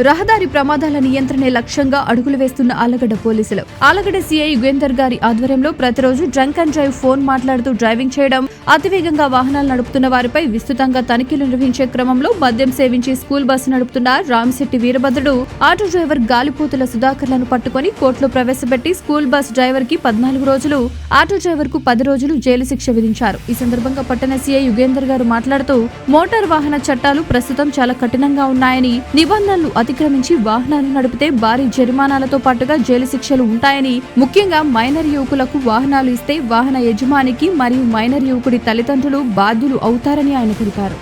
రహదారి ప్రమాదాల నియంత్రణే లక్ష్యంగా అడుగులు వేస్తున్న ఆలగడ్డ పోలీసులు. ఆలగడ్డ సీఐ యుగేందర్ గారి ఆధ్వర్యంలో ప్రతిరోజు డ్రంక్ అండ్ డ్రైవ్ ఫోన్ మాట్లాడుతూ డ్రైవింగ్ చేయడం అతివేగంగా వాహనాలు నడుపుతున్న వారిపై విస్తృతంగా తనిఖీలు నిర్వహించే క్రమంలో మద్యం సేవించి స్కూల్ బస్సు నడుపుతున్న రామశెట్టి వీరభద్రుడు ఆటో డ్రైవర్ గాలిపోతుల సుధాకర్లను పట్టుకొని కోర్టులో ప్రవేశపెట్టి స్కూల్ బస్ డ్రైవర్కి పద్నాలుగు రోజులు ఆటో డ్రైవర్కు పది రోజులు జైలు శిక్ష విధించారు. ఈ సందర్భంగా పట్టణ సీఐ యుగేందర్ గారు మాట్లాడుతూ మోటార్ వాహన చట్టాలు ప్రస్తుతం చాలా కఠినంగా ఉన్నాయని నిబంధనలు అతిక్రమించి వాహనాలు నడిపితే భారీ జరిమానాలతో పాటుగా జైలు శిక్షలు ఉంటాయని ముఖ్యంగా మైనర్ యువకులకు వాహనాలు ఇస్తే వాహన యజమానికి మరియు మైనర్ యువకుడి తల్లిదండ్రులు బాధ్యులు అవుతారని ఆయన తెలిపారు.